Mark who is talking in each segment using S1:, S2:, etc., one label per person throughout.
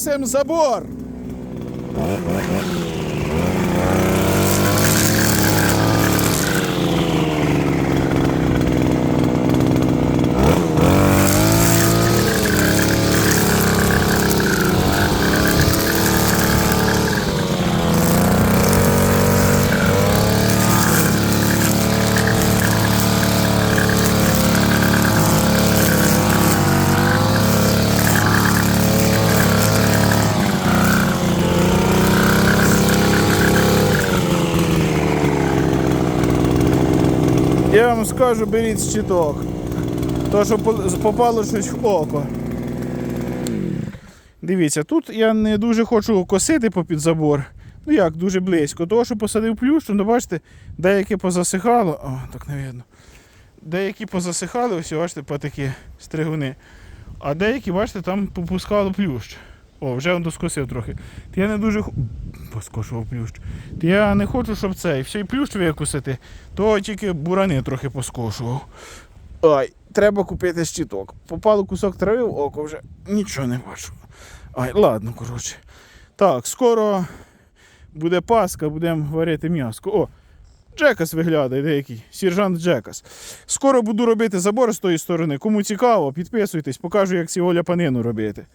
S1: косим забор. Я вам скажу, беріть щиток. То, що попало щось в око. Дивіться, тут я не дуже хочу косити попід забор. Ну як, дуже близько. Того, що посадив плющу, ну бачите, деякі позасихало. О, так не видно. Деякі позасихали, ось бачите, по такі стригуни. А деякі, бачите, там попускало плющ. О, вже он доскосив трохи. Я не дуже поскошував плющ. Та я не хочу, щоб цей всій плющ викусити, то тільки бурани трохи поскошував. Ай, треба купити щиток. Попало кусок трави в око, вже нічого не бачу. Ай, ладно, коротше. Так, скоро буде Пасха, будемо варити м'яско. О, Джекас виглядає деякий. Сержант Джекас. Скоро буду робити забор з тої сторони. Кому цікаво, підписуйтесь, покажу, як цього ляпанину робити.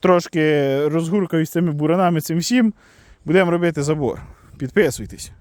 S1: Трошки розгуркаюсь цими буранами, цим всім. Будемо робити забор. Підписуйтесь.